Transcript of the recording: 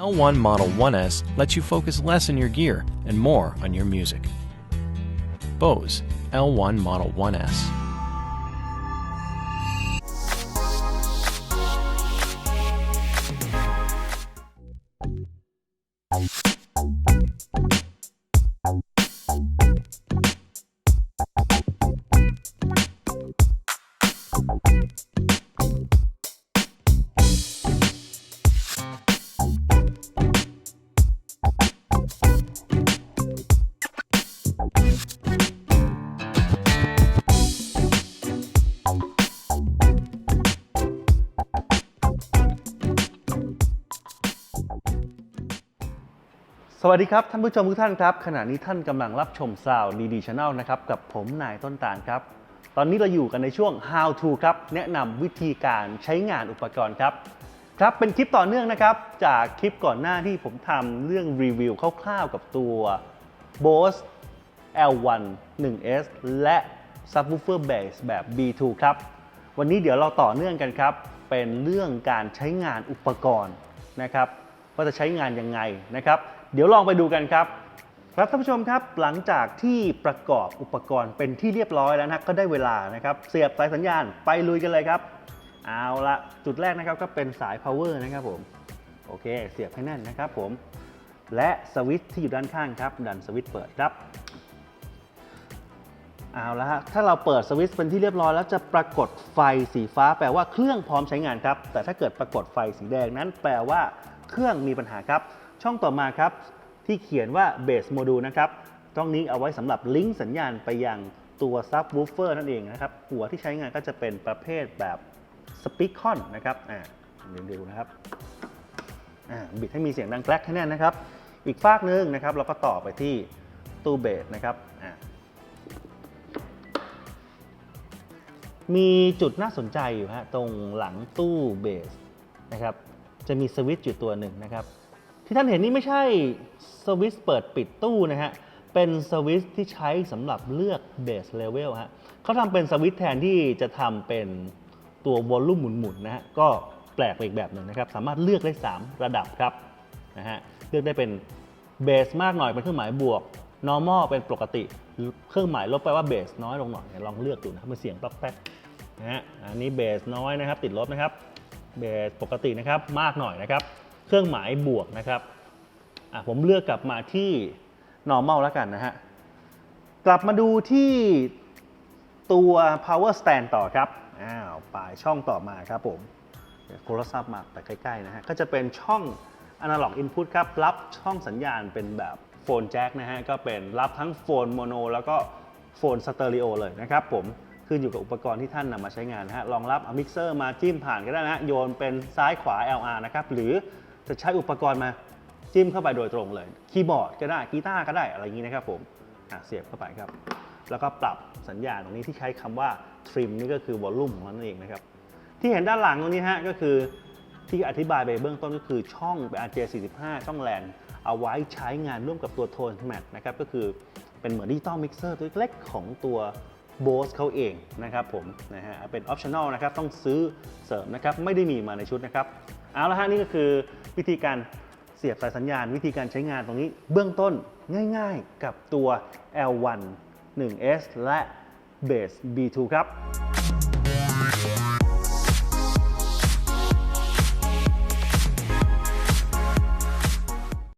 L1 Model 1S lets you focus less on your gear and more on your music. Bose L1 Model 1S.. สวัสดีครับ ท่านผู้ชมทุกท่านครับ ขณะนี้ท่านกำลังรับชมซาวดีดีช n แนลนะครับ กับผมนายต้นตาลครับ ตอนนี้เราอยู่กันในช่วง how to ครับ แนะนำวิธีการใช้งานอุปกรณ์ครับ ครับเป็นคลิปต่อเนื่องนะครับ จากคลิปก่อนหน้าที่ผมทำเรื่องรีวิวคร่าวๆกับตัว Bose L1 1S และ Subwoofer Bass แบบ B2 ครับ วันนี้เดี๋ยวเราต่อเนื่องกันครับ เป็นเรื่องการใช้งานอุปกรณ์นะครับว่าจะใช้งานยังไงนะครับ เดี๋ยวลองไปดูกันครับ ครับท่านผู้ชมครับหลังจากที่ประกอบอุปกรณ์เป็นที่เรียบร้อยแล้วนะก็ได้เวลานะครับ เสียบสายสัญญาณไปลุยกันเลยครับเอาละจุดแรกนะครับก็เป็นสาย power นะครับผมโอเค เสียบให้แน่นนะครับผม และสวิตช์ที่อยู่ด้านข้างครับ ดันสวิตช์เปิดครับเอาละฮะถ้าเราเปิดสวิตช์เป็นที่เรียบร้อยแล้วจะปรากฏไฟสีฟ้า แปลว่าเครื่องพร้อมใช้งานครับ แต่ถ้าเกิดปรากฏไฟสีแดงนั้นแปลว่าเครื่องมีปัญหาครับ ช่องต่อมาครับที่เขียนว่า base module นะครับช่องนี้เอาไว้สำหรับลิงก์สัญญาณไปยังตัว subwoofer นั่นเองนะครับ หัวที่ใช้งานก็จะเป็นประเภทแบบ speakon นะครับอ่าเดี๋ยวดูนะครับอ่าบิดให้มีเสียงดังแกลกให้แน่นนะครับ อีกฟากหนึ่งนะครับ เราก็ต่อไปที่ตู้เบสนะครับอ่ามีจุดน่าสนใจอยู่ฮะตรงหลังตู้เบสนะครับ จะมีสวิตช์อยู่ตัวหนึ่งนะครับ ที่ท่านเห็นนี่ไม่ใช่สวิตช์เปิดปิดตู้นะฮะ เป็นสวิตช์ที่ใช้สำหรับเลือกเบสเลเวลฮะเขาทำเป็นสวิตช์แทนที่จะทำเป็นตัววอลลุ่มหมุนๆนะฮะ ก็แปลกไปอีกแบบหนึ่งนะครับ สามารถเลือกได้ 3 ระดับครับนะฮะ เลือกได้เป็นเบสมากหน่อยเป็นเครื่องหมายบวก normal เป็นปกติ เครื่องหมายลบไปว่าเบสน้อยลงหน่อยลองเลือกดูนะครับมันเสียงป๊อกแป๊กนะฮะ อันนี้เบสน้อยนะครับ ติดลบนะครับ เบสปกตินะครับ มากหน่อยนะครับ เครื่องหมายบวกนะครับอะผมเลือกกลับมาที่ normal แล้วกันนะฮะ กลับมาดูที่ตัว power stand ต่อครับ อ้าวปลายช่องต่อมาครับผมโทรศัพท์มาไปใกล้ๆนะฮะ ก็จะเป็นช่อง analog input ครับ รับช่องสัญญาณเป็นแบบโฟนแจ็คนะฮะ ก็เป็นรับทั้งโฟนโมโนแล้วก็โฟนสเตอริโอเลยนะครับผม ขึ้นอยู่กับอุปกรณ์ที่ท่านนำมาใช้งานนะฮะ รองรับเอามิกเซอร์มาจิ้มผ่านก็ได้นะ โยนเป็นซ้ายขวา LR นะครับ หรือ จะใช้อุปกรณ์มาจิ้มเข้าไปโดยตรงเลย คีย์บอร์ดก็ได้กีตาร์ก็ได้อะไรอย่างนี้นะครับผมเสียบเข้าไปครับ แล้วก็ปรับสัญญาณตรงนี้ที่ใช้คำว่า trim นี่ก็คือวอลลุ่มของมันนั่นเองนะครับที่เห็นด้านหลังตรงนี้ฮะก็คือที่อธิบายไปเบื้องต้นก็คือช่อง RJ45 ช่องแลนเอาไว้ใช้งานร่วมกับตัวโทนแมทนะครับก็คือเป็นเหมือนดิจิตอลมิกเซอร์ตัวเล็กของตัว Bose เขาเองนะครับผมนะฮะเป็นออปชั่นอลนะครับต้องซื้อเสริมนะครับไม่ได้มีมาในชุดนะครับ เอาละฮะนี่ก็คือวิธีการเสียบสายสัญญาณ วิธีการใช้งานตรงนี้ เบื้องต้นง่ายๆกับตัว L1 1S และ Base B2 ครับ